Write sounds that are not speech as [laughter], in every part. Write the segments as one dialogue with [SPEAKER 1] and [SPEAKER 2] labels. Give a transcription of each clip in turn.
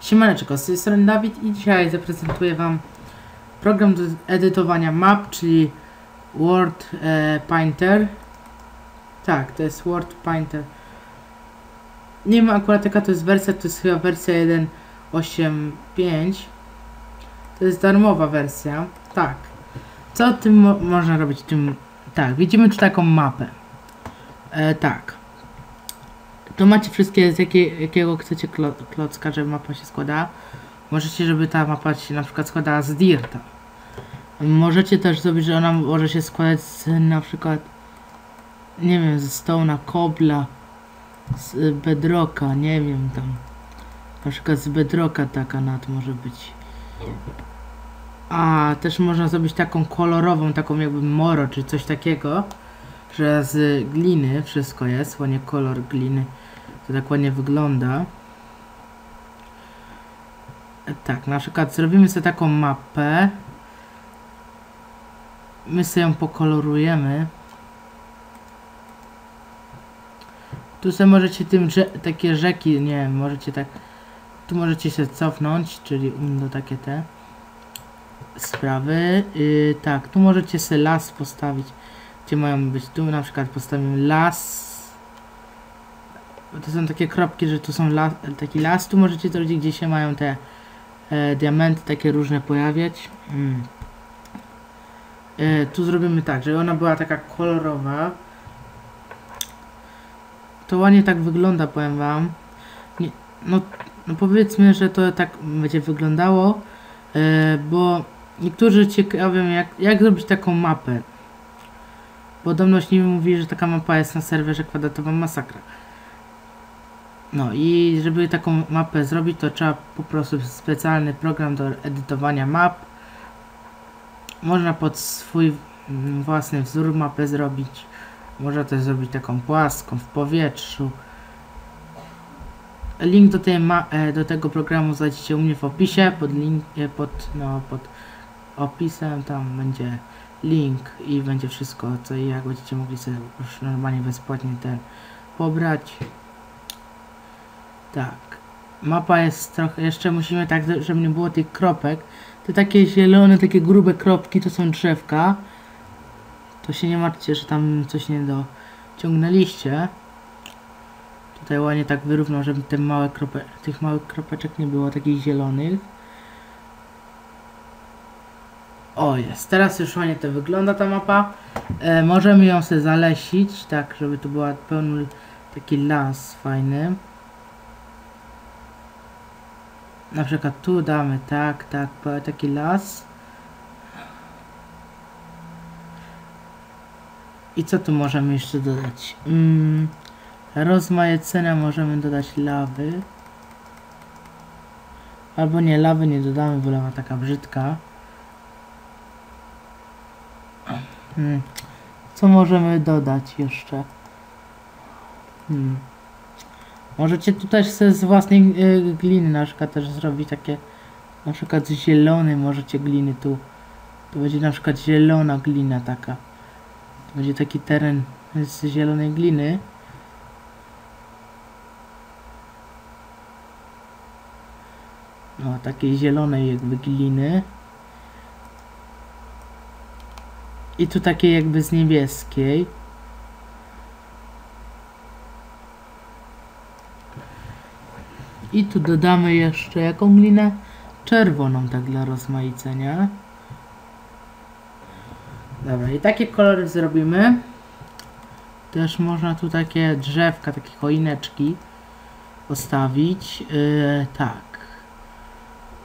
[SPEAKER 1] Siemaneczko, z tej strony Dawid i dzisiaj zaprezentuję Wam program do edytowania map, czyli Word e, Painter. Tak, to jest Word Painter. Nie wiem akurat jaka to jest wersja, to jest chyba wersja 1.8.5. To jest darmowa wersja. Tak. Co tym mo można robić? Tym, tak, widzimy tu taką mapę. E, tak. Tu macie wszystkie, z jakie, jakiego chcecie klo, klocka, żeby mapa się składa. Możecie, żeby ta mapa się na przykład składała z dirta. Możecie też zrobić, że ona może się składać z na przykład nie wiem, ze stołna, kobla, z bedrocka, nie wiem tam. Na przykład z bedrocka taka nad może być. A też można zrobić taką kolorową, taką jakby moro, czy coś takiego, że z gliny wszystko jest, ładnie kolor gliny. To tak ładnie wygląda. E, Tak, na przykład zrobimy sobie taką mapę. My sobie ją pokolorujemy. Tu sobie możecie tym, że takie rzeki, nie wiem, możecie tak, tu możecie się cofnąć, czyli do takie te sprawy. Yy, tak, tu możecie sobie las postawić, gdzie mają być, tu na przykład postawimy las. To są takie kropki, że tu są las, taki las, tu możecie zrobić, gdzie się mają te e, diamenty takie różne pojawiać. Mm. E, tu zrobimy tak, żeby ona była taka kolorowa. To ładnie tak wygląda, powiem wam. Nie, no, no powiedzmy, że to tak będzie wyglądało, e, bo niektórzy ciekawią jak, jak zrobić taką mapę. Podobność nie mówi, że taka mapa jest na serwerze kwadratowa masakra. No i żeby taką mapę zrobić, to trzeba po prostu specjalny program do edytowania map. Można pod swój własny wzór mapę zrobić. Można też zrobić taką płaską w powietrzu. Link do, tej e, do tego programu znajdziecie u mnie w opisie. Pod, link, pod, no, pod opisem tam będzie link i będzie wszystko co i jak będziecie mogli sobie już normalnie bezpłatnie ten pobrać. Tak. Mapa jest trochę, jeszcze musimy tak, żeby nie było tych kropek. Te takie zielone, takie grube kropki to są drzewka. To się nie martwcie, że tam coś nie dociągnęliście. Tutaj ładnie tak wyrównał, żeby te małe krope, tych małych kropeczek nie było takich zielonych. O jest, teraz już ładnie to wygląda ta mapa. E, możemy ją sobie zalesić, tak żeby tu była pełny taki las fajny. Na przykład tu damy tak, tak, taki las. I co tu możemy jeszcze dodać? Mm, rozmaicenia możemy dodać lawy. Albo nie, lawy nie dodamy, bo lawa taka brzydka. Hmm. Co możemy dodać jeszcze? Hmm. Możecie tu też z własnej y, gliny na przykład też zrobić takie na przykład zielony możecie gliny tu. To będzie na przykład zielona glina taka. To będzie taki teren z zielonej gliny. No, takiej zielonej jakby gliny. I tu takiej jakby z niebieskiej. I tu dodamy jeszcze jaką glinę? Czerwoną, tak dla rozmaicenia. Dobra, i takie kolory zrobimy. Też można tu takie drzewka, takie choineczki postawić. Yy, tak.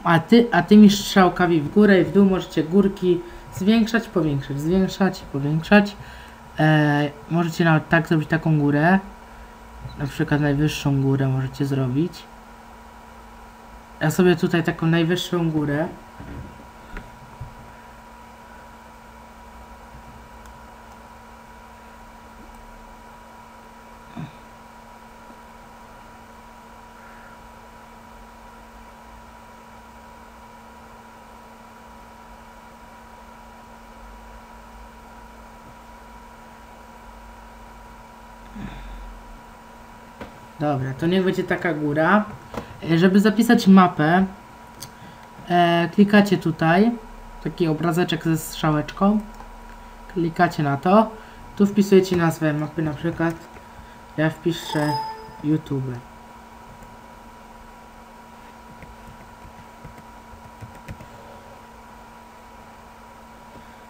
[SPEAKER 1] A, ty, a tymi strzałkami w górę i w dół możecie górki zwiększać, powiększać, zwiększać, powiększać. E, możecie nawet tak zrobić taką górę. Na przykład najwyższą górę możecie zrobić. Ja sobie tutaj taką najwyższą górę. Dobra, to niech będzie taka góra. E, Żeby zapisać mapę, e, klikacie tutaj, taki obrazeczek ze strzałeczką, klikacie na to, tu wpisujecie nazwę mapy, na przykład. Ja wpiszę YouTube.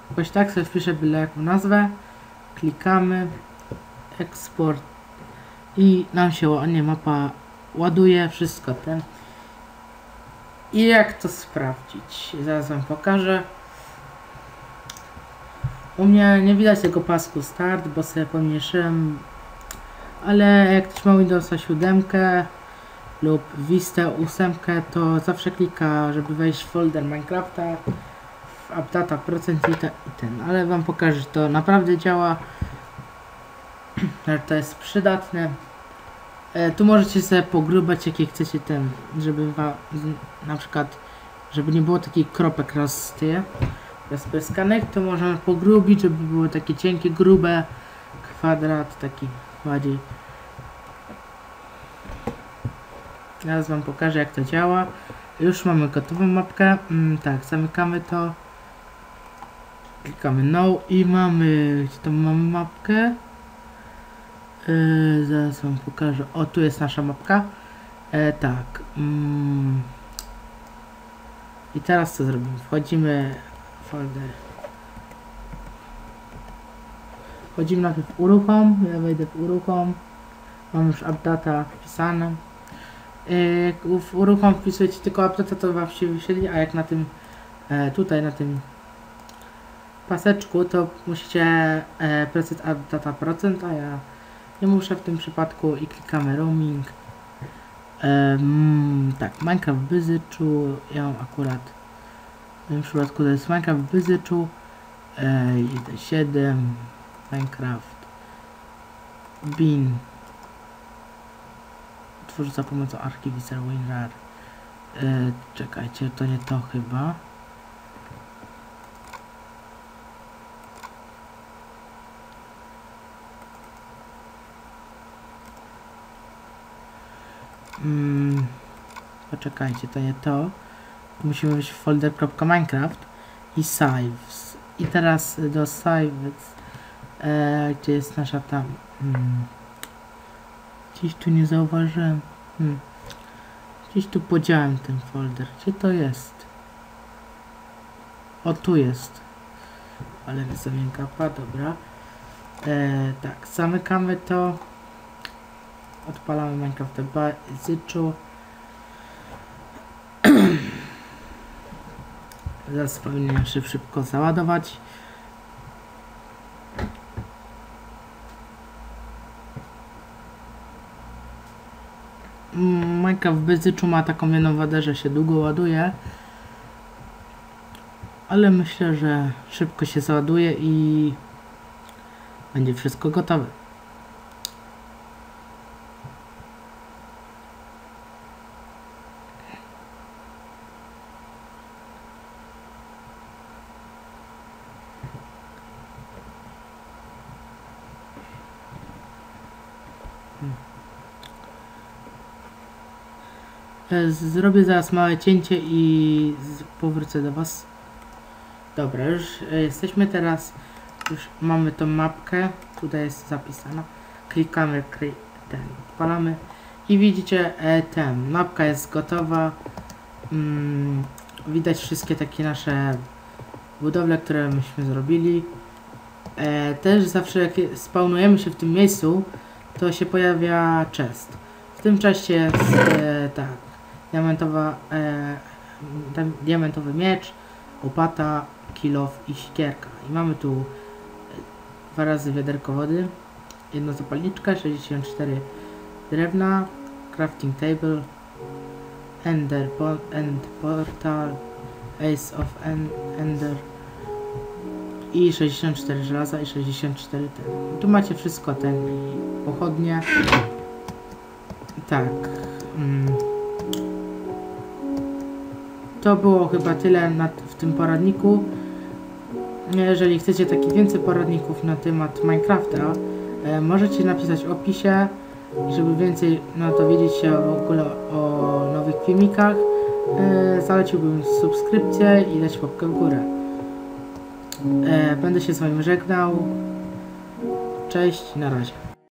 [SPEAKER 1] Jakoś tak sobie wpiszę byle jaką nazwę, klikamy, eksport. I nam się ładnie mapa ładuje, wszystko ten. I jak to sprawdzić? Zaraz wam pokażę. U mnie nie widać tego pasku start, bo sobie pomniejszyłem. Ale jak ktoś ma Windowsa 7 lub Vista 8, to zawsze klika, żeby wejść w folder Minecrafta, w updata procent i, te, i ten. Ale wam pokażę, to naprawdę działa, [clears throat] że to jest przydatne. E, tu możecie sobie pogrubać jakie chcecie ten, żeby na przykład, żeby nie było takich kropek rozstyje, rozpryskanych, to można pogrubić, żeby było takie cienkie, grube, kwadrat taki bardziej. Teraz wam pokażę jak to działa. Już mamy gotową mapkę. Mm, tak, zamykamy to. Klikamy no i mamy, gdzie tam mamy mapkę? Yy, zaraz wam pokażę. O, tu jest nasza mapka. E, tak. Mm. I teraz co zrobimy? Wchodzimy w folder. Wchodzimy najpierw w uruchom. Ja wejdę w uruchom. Mam już updata wpisane. Yy, w uruchom wpisujecie tylko updata, to wam się wyświetli, a jak na tym e, tutaj na tym paseczku, to musicie e, preset updata procent, a ja nie muszę w tym przypadku i klikamy roaming. Em, tak, Minecraft w ja mam akurat w tym przypadku to jest Minecraft w Byzyczu, e, 1.7, Minecraft, bin, tworzy za pomocą archiwizer WinRAR. E, czekajcie, to nie to chyba. Mm, poczekajcie, to nie to. Musimy wejść w folder.minecraft i saves. I teraz do saves, e, gdzie jest nasza tam. Mm, gdzieś tu nie zauważyłem. Hmm. Gdzieś tu podziałem ten folder. Gdzie to jest? O, tu jest. Ale nie zamykapa, dobra. E, tak, zamykamy to. Odpalamy Minecraft Basicu. [clears throat] Zaraz powinien się szybko załadować. Minecraft Basicu ma taką jedną wadę, że się długo ładuje. Ale myślę, że szybko się załaduje i będzie wszystko gotowe. Zrobię zaraz małe cięcie i powrócę do Was. Dobra, już e, jesteśmy teraz. Już mamy tą mapkę. Tutaj jest zapisana. Klikamy, ten, odpalamy. I widzicie, e, ten, mapka jest gotowa. Mm, widać wszystkie takie nasze budowle, które myśmy zrobili. E, też zawsze jak je- spawnujemy się w tym miejscu, to się pojawia chest. W tym czasie jest e, tak, diamentowa, e, diamentowy miecz, łopata, kilof i sikierka. I mamy tu e, dwa razy wiaderko wody, jedno zapalniczka, 64 drewna, crafting table, ender, po, end portal, ace of en, ender i 64 żelaza i 64 ten. Tu macie wszystko ten pochodnie. Tak. Mm. To było chyba tyle w tym poradniku. Jeżeli chcecie takich więcej poradników na temat Minecrafta, e, możecie napisać w opisie. Żeby więcej na dowiedzieć się w ogóle o nowych filmikach, e, zaleciłbym subskrypcję i dać łapkę w górę. E, będę się z wami żegnał. Cześć, na razie.